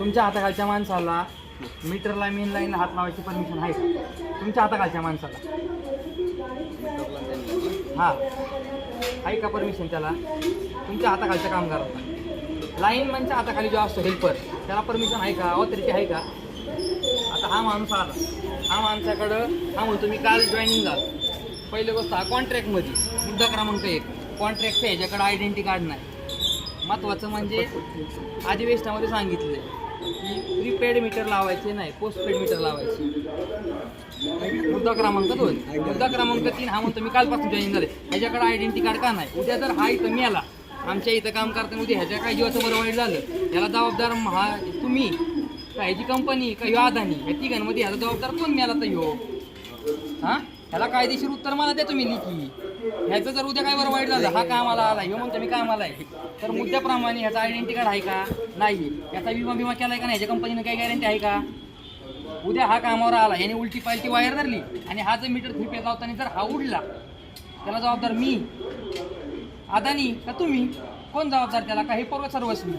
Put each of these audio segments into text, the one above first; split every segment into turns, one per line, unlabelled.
तुमच्या हाताखालच्या माणसाला मीटरला मेन लाईन हात लावायची परमिशन आहे का? तुमच्या हाताखालच्या माणसाला. हा. आहे का परमिशन त्याला? तुमच्या हाताखालच्या कामगाराला. म्हणजे हाताखाली जो असतो हेल्पर त्याला परमिशन आहे का? ऑथॉरिटी आहे का? आता हा माणूस आला. हा माणसाकडं हा म्हणतो मी काल जॉईनिंग झालो. पहिली गोष्ट हा कॉन्ट्रॅक्टमध्ये मुद्दा क्रमांक एक. कॉन्ट्रॅक्टचं ह्याच्याकडं आयडेंटिटी कार्ड नाही. महत्त्वाचं म्हणजे अधिवेशनामध्ये सांगितलं की प्रीपेड मीटर लावायचे नाही पोस्टपेड मीटर लावायचे. मुद्दा क्रमांक दोन. मुद्दा क्रमांक तीन हा म्हणतो मी कालपासून जॉईन झाले ह्याच्याकडे आयडेंटिटी कार्ड का नाही? उद्या जर हा इथं मिळाला आमच्या इथं काम करताना उद्या ह्याच्या काही जीवाचं बरं वाईट झालं याला जबाबदार हा तुम्ही का ह्याची कंपनी का ह्यो अदानी ह्या तिघांमध्ये ह्याला जबाबदार कोण मिळाला तर ह्यो? हां? ह्याला कायदेशीर उत्तर मला द्या तुम्ही लिखी. ह्याचं जर उद्या काय बरं वाईट झालं हा कामाला आला हे म्हणतो मी कामाला आहे. तर मुद्द्याप्रमाणे ह्याचा आयडेंटिटी कार्ड आहे का? नाही. याचा विमा बिमा आहे का नाही? ह्याच्या कंपनीनं काही गॅरंटी आहे का? उद्या हा कामावर आला याने उलटी पालटी वायर धरली आणि हा जर मीटर थ्री पेज लावताना जर हा उडला त्याला जबाबदार मी? अदानी का तुम्ही? कोण जबाबदार त्याला? का हे पूर्व सर्वस्वी?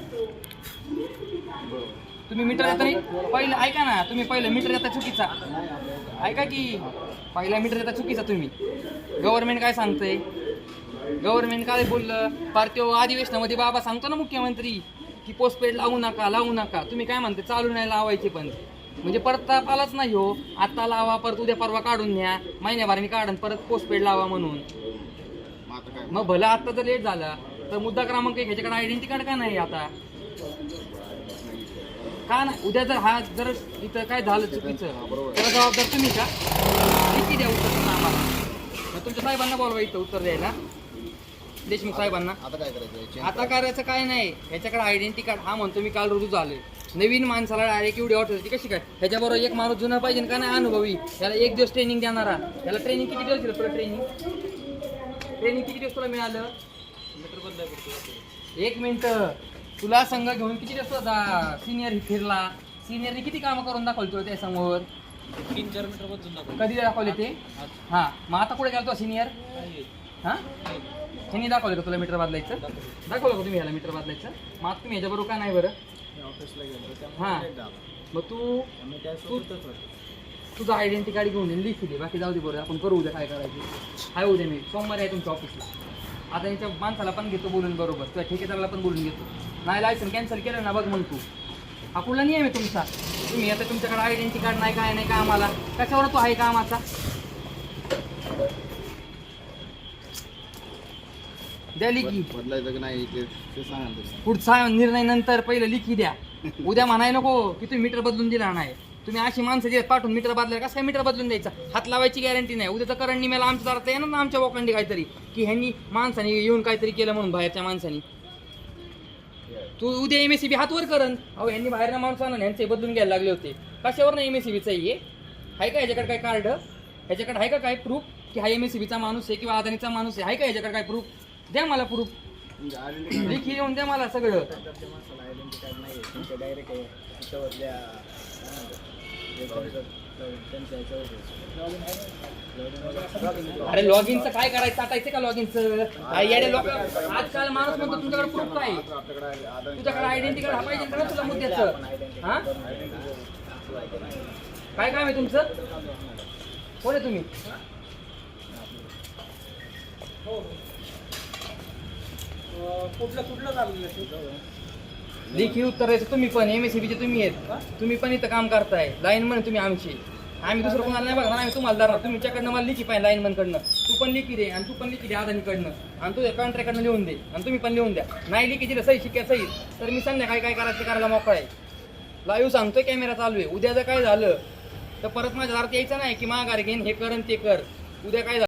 तुम्ही मीटर येत नाही पहिलं ऐका ना तुम्ही पहिलं मीटर येता चुकीचा. ऐका की पहिला मीटर येता चुकीचा तुम्ही. गव्हर्नमेंट काय सांगतंय? गव्हर्नमेंट काय बोललं? पार्थिव अधिवेशनामध्ये बाबा सांगतो ना मुख्यमंत्री की पोस्टपेड लावू नका लावू नका. तुम्ही काय म्हणते चालू नाही लावायचे पण. म्हणजे परताप आलाच नाही हो. आत्ता लावा परत उद्या परवा काढून न्या. महिन्याभराने काढून परत पोस्टपेड लावा म्हणून. मग भलं आत्ता जर लेट झाला. तर मुद्दा क्रमांक एक ह्याच्याकडे आयडेंटिटी कार्ड का नाही आता? का नाही? उद्या जर हा जर इथं काय झालं चुकीचं त्याला जबाबदार तुम्ही का? किती द्या उत्तर तुम्ही आम्हाला? मग तुमच्या साहेबांना बोलवा इथं उत्तर द्यायला. देशमुख साहेबांना.
आता काय करायचं?
आता करायचं काय नाही. ह्याच्याकडे आयडेंटिटी कार्ड हा म्हणतो मी काल रुजू झालोय. नवीन माणसाला डायरेक्ट एवढी होती कशी काय? ह्याच्याबरोबर एक माणूस जुना पाहिजे का नाही? अनुभवी. त्याला एक दिवस ट्रेनिंग देणारा. त्याला ट्रेनिंग किती दिवस दिलं तुला ट्रेनिंग ट्रेनिंग किती दिवस तुला मिळालं? एक मिनिट तुला संघ घेऊन किती दिवस होता? सिनियर फिरला सिनियरने किती कामं करून दाखवली तुला त्या समोर
तीन चार मीटर बदलून दाखव
कधी दाखवले ते? हा. मग आता कुठे गेला तो सिनियर हा? ह्यांनी दाखवलं का तुला मीटर बदलायचं? दाखवलं. का तुम्ही ह्याला मीटर बदलायचं? मग आता तुम्ही ह्याच्याबरोबर का नाही बरं?
ऑफिसला गेलो
हा. मग तू तुझं आयडेंटिटी कार्ड घेऊन ये, लिखी दे. बाकी जाऊ दे बरं आपण करू उद्या काय करायचं. आहे उद्या मी. सोमवारी आहे तुमच्या ऑफिसला आता यांच्या माणसाला पण घेतो बोलून बरोबर. तुझ्या ठेकेदाराला पण बोलून घेतो. नाही लायसन कॅन्सल केलं ना बघ मग तू. हा कुठला नियम आहे तुमचा? तुम्ही आता तुमच्याकडे आयडेंटिटी कार्ड नाही काय नाही का आम्हाला कशावर तो आहे कामाचा? द्या लिखी.
बदलायचं की नाही ते ते सांगा ना तसं.
पुढचा निर्णय नंतर पहिलं लिखी द्या. उद्या म्हणाय नको की तुम्ही मीटर बदलून दिला नाही. तुम्ही अशी माणसं जे पाठवून मीटर बदलायला कसं काय मीटर बदलून द्यायचा? हात लावायची गॅरंटी नाही. उद्या तर करंट निमेला आमच्या दारात येणार ना आमच्या बोकांडी काहीतरी. की ह्यांनी माणसाने येऊन काहीतरी केलं म्हणून बाहेरच्या माणसानी. तू उद्या एम एस सी बी हातवर करन अहो यांनी बाहेरनं माणूस आणून ह्यांचे बदलून घ्यायला लागले होते. कशावर ना एम एस सी बीचं आहे आहे का याच्याकडे काय कार्ड ह्याच्याकडे आहे का काय प्रूफ की हा एम एस सी बीचा माणूस आहे किंवा अदानीचा माणूस आहे? आहे का याच्याकडे काय प्रूफ द्या मला प्रूफ
म्हणजे येऊन
लिखी द्या मला सगळं.
डायरेक्ट
अरे लॉग इनचं काय करायचं? टाकायचं का लॉग इनचं येडे लोक आजकाल माणूस म्हणतो तुमच्याकडे प्रूफ काय? तुझ्याकडे आयडेंटिटी कार्ड पाहिजे ना तुला मुद्द्याचं? हा? काय काम आहे तुमचं? कोण आहे तुम्ही? हो, हो.
कुठलं कुठलं झालेलं
लेखी उत्तर द्यायचं तुम्ही पण एम एस चे तुम्ही आहेत. तुम्ही पण इथं काम करताय. लाईन म्हणे तुम्ही आमची. आम्ही दुसरं कोणाला नाही बघणार आम्ही तुम्हाला धरणार. तुमच्याकडनं मला लिखी पाहिजे लाईन कडनं तू पण लिखी दे आणि तू पण लिखी दे आदानीकडनं. आणि तू कॉन्ट्रॅक्टकडनं लिहून दे. आणि तुम्ही पण लिहून द्या. नाही लिखी दिलं सही शिक्या सही. तर मी संध्याकाळी काय करायचं करायला मोकळा आहे. लाईव्ह सांगतोय कॅमेरा चालू आहे. उद्या जर काय झालं तर परत माझ्या दारात यायचं नाही की माघार घेईन हे कर आणि ते कर. उद्या काय झालं?